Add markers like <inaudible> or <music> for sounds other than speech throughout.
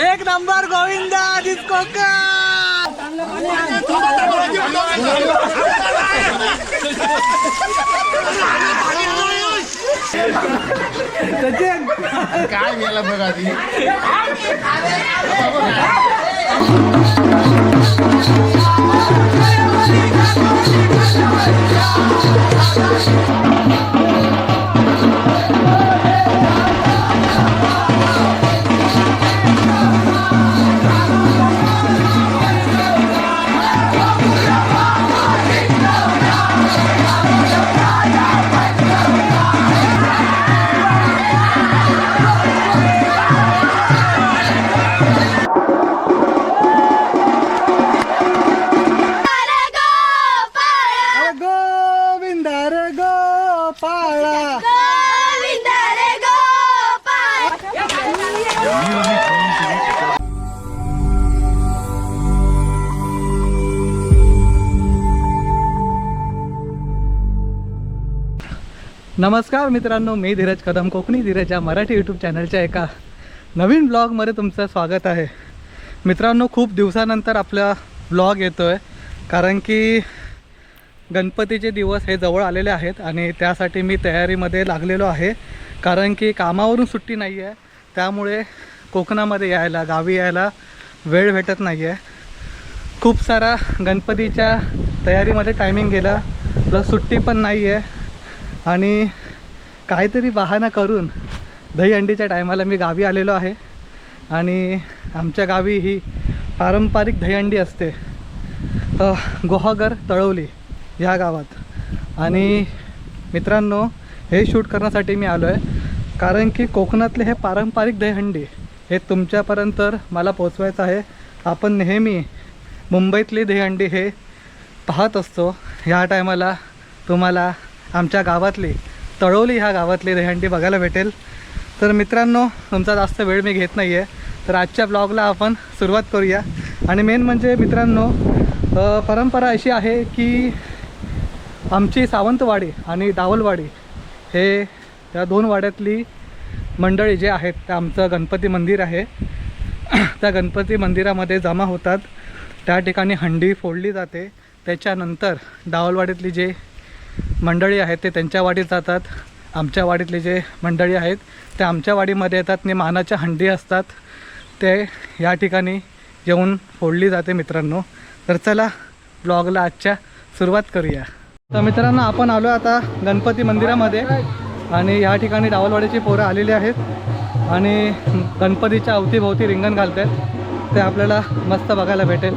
एक number Govinda disco का सचिन काय गेला बघ आधी नमस्कार मित्रांनो मी धीरज कदम कोकणी धीरज या मराठी यूट्यूब चॅनलच्या एका नवीन ब्लॉगमध्ये तुमचं स्वागत आहे. मित्रांनो खूप दिवसानंतर आपला ब्लॉग येतो आहे कारण की गणपतीचे दिवस हे जवळ आलेले आहेत आणि त्यासाठी मी तयारीमध्ये लागलेलो आहे कारण की कामावरून सुट्टी नाही आहे त्यामुळे कोकणामध्ये यायला गावी यायला वेळ भेटत नाही आहे खूप सारा गणपतीच्या तयारीमध्ये टायमिंग गेला प्लस सुट्टी पण नाही आहे आणि काहीतरी बहाणा करून दहीहंडीच्या टायमाला मी गावी आलेलो आहे. आणि आमच्या गावी ही पारंपरिक दहीहंडी असते. गोहागर गुहागर तळवली ह्या गावात. आणि मित्रांनो हे शूट करण्यासाठी मी आलो आहे कारण की कोकणातले हे पारंपरिक दहीहंडी हे तुमच्यापर्यंत मला पोचवायचं आहे. आपण नेहमी मुंबईतली दहीहंडी हे पाहत असतो. ह्या टायमाला तुम्हाला आमच्या गावातली तळवली ह्या गावातली दहीहंडी बघायला भेटेल. तर मित्रांनो तुमचा जास्त वेळ मी घेत नाही आहे तर आजच्या ब्लॉगला आपण सुरुवात करूया. आणि मेन म्हणजे मित्रांनो परंपरा अशी आहे की आमची सावंतवाडी आणि दावलवाडी हे या दोन वाड्यातली मंडळी जे आहेत त्या आमचं गणपती मंदिर आहे. <clears throat> त्या गणपती मंदिरामध्ये जमा होतात. त्या ठिकाणी हंडी फोडली जाते. त्याच्यानंतर डावलवाडीतली जे मंडळी आहेत ते त्यांच्या वाडीत जातात. आमच्या वाडीतले जे मंडळी आहेत ते आमच्या वाडीमध्ये येतात आणि मानाच्या हंडी असतात. ते या ठिकाणी येऊन फोडली जाते मित्रांनो. तर चला ब्लॉगला आजच्या सुरुवात करूया. तर मित्रांनो आपण आलो आता गणपती मंदिरामध्ये आणि या ठिकाणी डावलवाडीची पोरं आलेली आहेत आणि गणपतीच्या अवतीभोवती रिंगण घालत आहेत ते आपल्याला मस्त बघायला भेटेल.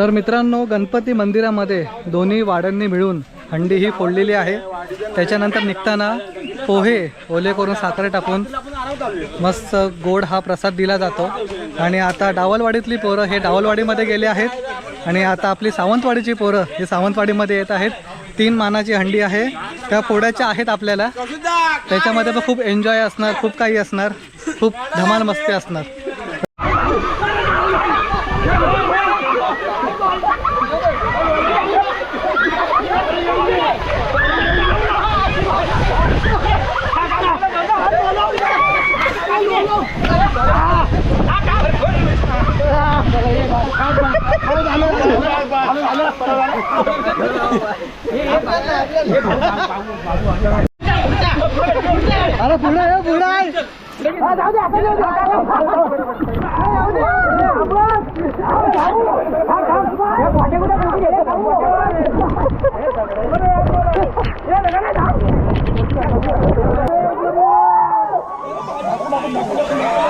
तर मित्रांनो गणपती मंदिरामध्ये दोन्ही वाड्यांनी मिळून हंडी ही फोडलेली आहे. त्याच्यानंतर निघताना पोहे ओले करून साखर टाकून मस्त गोड हा प्रसाद दिला जातो. आणि आता डावलवाडीतली पोरं हे डावलवाडीमध्ये गेले आहेत. आणि आता आपली सावंतवाडीची पोरं ही सावंतवाडीमध्ये येत आहेत. तीन मानाची हंडी आहे. त्या फोडाच्या आहेत आपल्याला. त्याच्यामध्ये पण खूप एन्जॉय असणार खूप काही असणार खूप धमाल मस्ती असणार. अरे पुढे पुढे जाऊ द्या जाऊ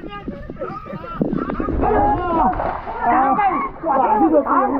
आधीच कोकण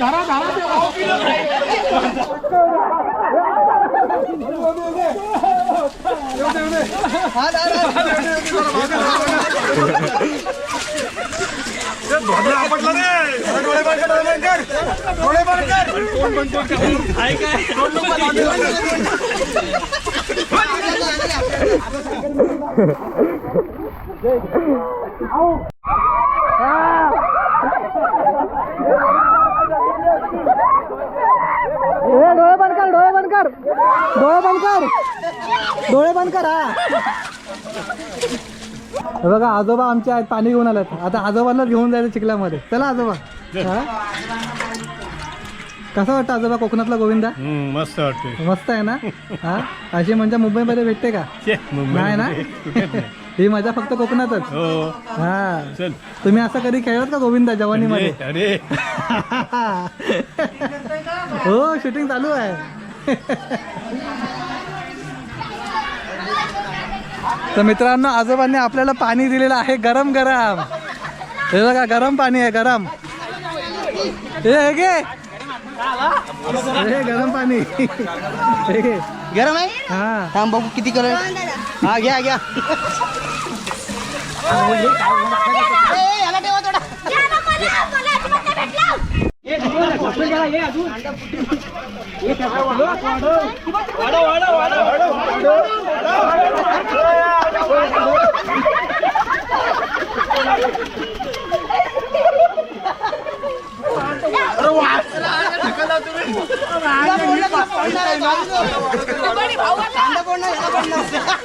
ধারা ধারা ধারা डोळे बंद कर डोळे बंद कर. डोळे बंद कर. डोळे बंद कर हा. बघा आजोबा आमचे आहेत पाणी घेऊन आलेत. आता आजोबांना घेऊन जायचं चिखल्यामध्ये चला आजोबा. हा? कसं वाटतं आजोबा कोकणातला गोविंदा? मस्त वाटते मस्त आहे ना? हा? अशी म्हणजे मुंबईमध्ये भेटते का? नाही ना? ही मजा फक्त कोकणातच. हो. हा. चल. तुम्ही असं कधी खेळत का गोविंदा जवानीमध्ये? अरे हो शूटिंग चालू आहे. तर मित्रांनो आजोबांनी आपल्याला पाणी दिलेलं आहे. गरम गरम. हे बघा गरम पाणी आहे गरम. हे हे घे. हे गरम पाणी. हे गरम आहे? हा. थांब बघू किती कलर हा घ्या घ्या.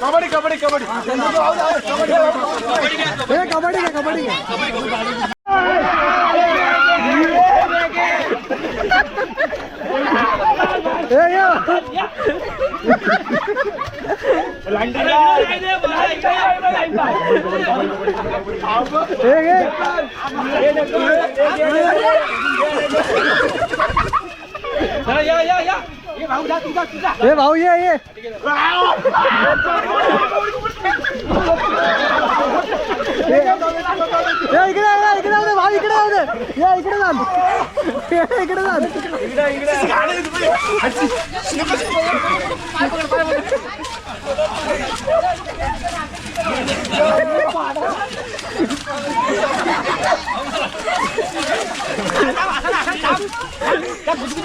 कबड्डी कबड्डी कबड्डी. कबड्डी घ्या कबड्डी घ्या हे घे. हे घे. हे भाऊ ये ये हे इकडे ये, इकडे येऊ दे भाऊ इकडे जाऊ दे या इकडे जा इकडे जा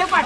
पाठ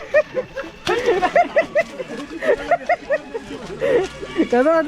कसं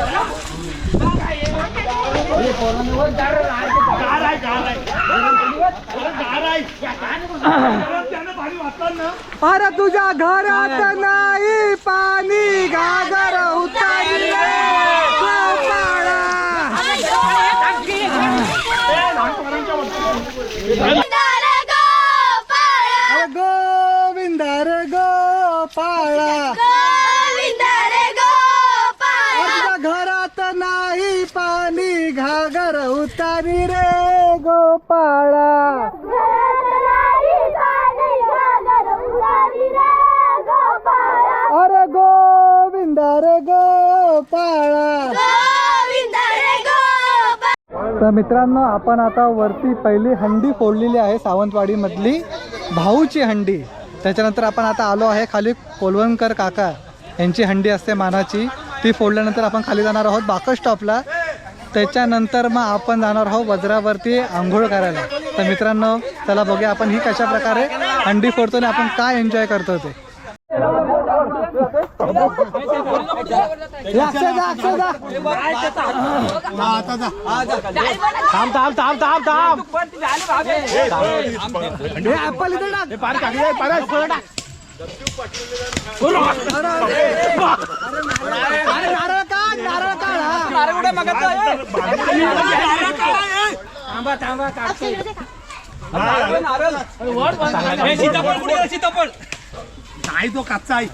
야, अरे तुझ्या घरात नाही पाणी घागर उतारी गोपाळा. अरे गोविंद रे गोपाळा अरे तुझ्या घरात नाही पाणी घागर उतारी रे गोपाळा अरे गोविंद रे गोपाळा. तर मित्रांनो आपण आता वरती पहिली हंडी फोडलेली आहे सावंतवाडीमधली भाऊची हंडी. त्याच्यानंतर आपण आता आलो आहे खाली कोलवणकर काका. यांची हंडी असते मानाची. ती फोडल्यानंतर आपण खाली जाणार आहोत बाकस स्टॉपला त्याच्यानंतर मग आपण जाणार आहोत वज्रावरती आंघोळ करायला. तर मित्रांनो चला बघूया आपण ही कशा प्रकारे हंडी फोडतो आणि आपण काय एन्जॉय करतो ते. हे थांब थांब थांब थांब थांब. ऍपल इथे पार परत नारळ काढ नारळ हा. नाही तो कच्चा आहे.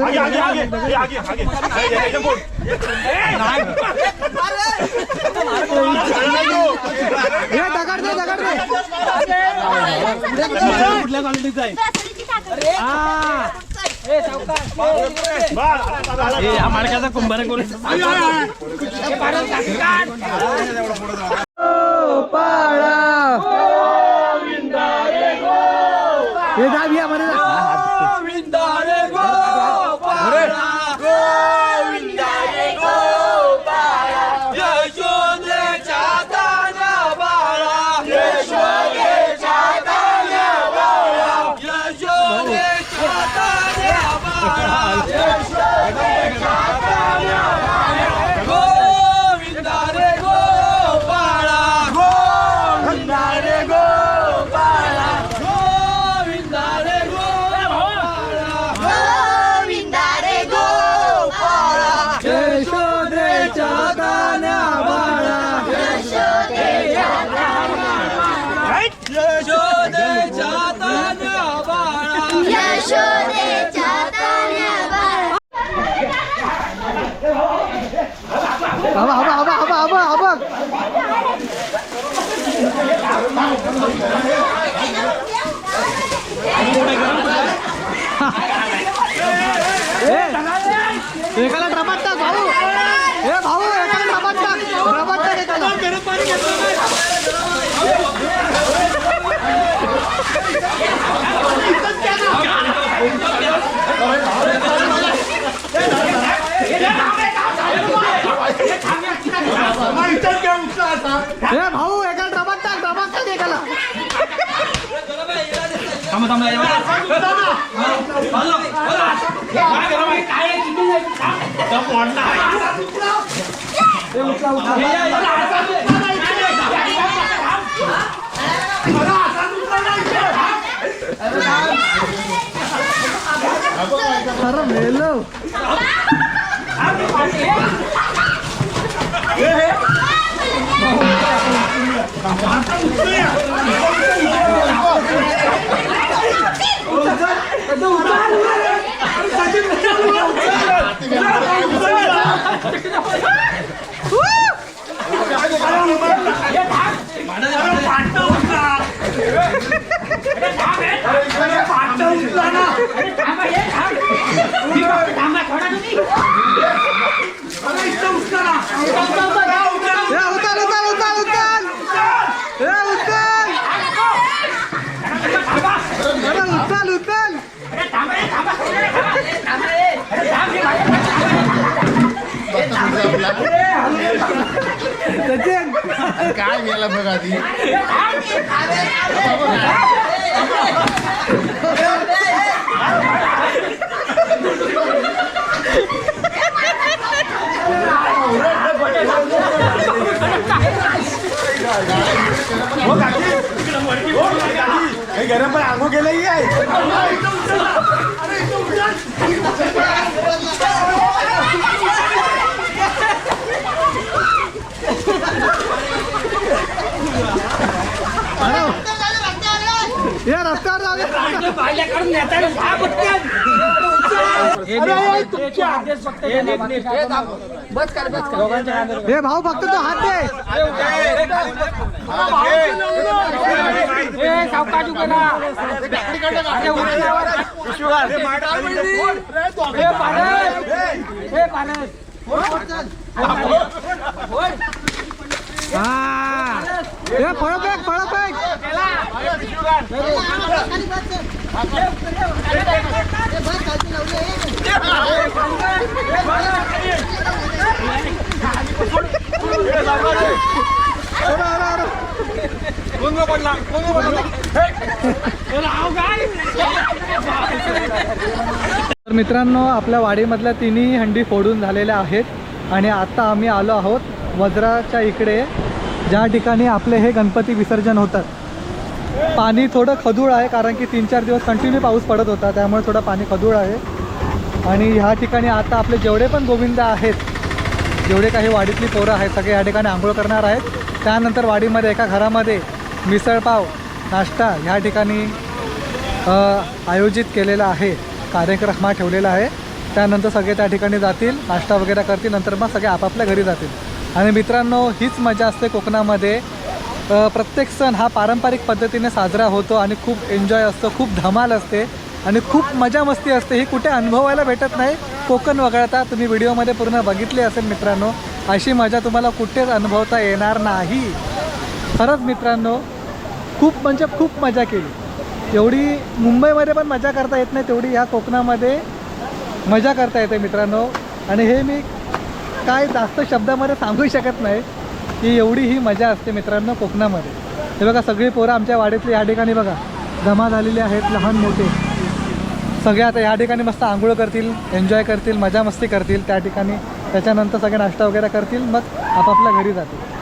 आगे, आगे, आगे, आगे, आगे, आगे. हे दगड दे दगड दे. कुठल्या क्वालिटीचा आहे? हा. माणसाचा कुंभार पाळा हवा हवा हवा हवा हवा हवा एकाला ड्रमात टाक भाऊ ए भाऊ एकाला ड्रमात टाक ड्रमात टाक एकाला ए भाऊ एकाला ड्रमात टाक ड्रमात टाक एकाला थांबा थांबा खरं मेलो وتعال काय गेला बघ आधी गरम पण आंघो गेलं आहे हे भाऊ फक्त तो हात दे हा हे फळ तर मित्रांनो आपल्या वाडीमधल्या तिन्ही हंडी फोडून झालेल्या आहेत आणि आता आम्ही आलो आहोत वज्राच्या इकडे ज्या ठिकाणी आपले हे गणपती विसर्जन होतात. पाणी थोडं खदूळ आहे कारण की तीन चार दिवस कंटिन्यू पाऊस पडत होता त्यामुळे थोडं पाणी खदूळ आहे. आणि ह्या ठिकाणी आता आपले जेवढे पण गोविंद आहेत जेवढे काही वाडीतली पोरं आहेत सगळे या ठिकाणी आंघोळ करणार आहेत. त्यानंतर वाडीमध्ये एका घरामध्ये मिसळपाव नाश्ता ह्या ठिकाणी आयोजित केलेला आहे कार्यक्रम हा ठेवलेला आहे. त्यानंतर सगळे त्या ठिकाणी जातील नाश्ता वगैरे करतील नंतर मग सगळे आपापल्या घरी जातील. आणि मित्रांनो हीच मजा असते कोकणामध्ये. प्रत्येक सण हा पारंपरिक पद्धतीने साजरा होतो आणि खूप एन्जॉय असतो खूप धमाल असते आणि खूप मजा मस्ती असते. ही कुठे अनुभवायला भेटत नाही. कोकण वगळता तुम्ही व्हिडिओमध्ये पूर्ण बघितले असेल मित्रांनो. अशी मजा तुम्हाला कुठेच अनुभवता येणार नाही. खरंच मित्रांनो खूप म्हणजे खूप मजा केली. एवढी मुंबईमध्ये पण मजा करता येत नाही तेवढी ह्या कोकणामध्ये मजा करता येते मित्रांनो. आणि हे मी काय जास्त शब्दामध्ये सांगू शकत नाही. की एवढी ही मजा असते मित्रांनो कोकणामध्ये. हे बघा सगळी पोरं आमच्या वाडीतली या ठिकाणी बघा. जमा झालेली आहेत लहान मोठे. सगळे आता या ठिकाणी मस्त आंघोळ करतील एन्जॉय करतील मजा मस्ती करतील त्या ठिकाणी. त्याच्यानंतर सगळे नाश्ता वगैरे करतील मग आपापल्या घरी जातील.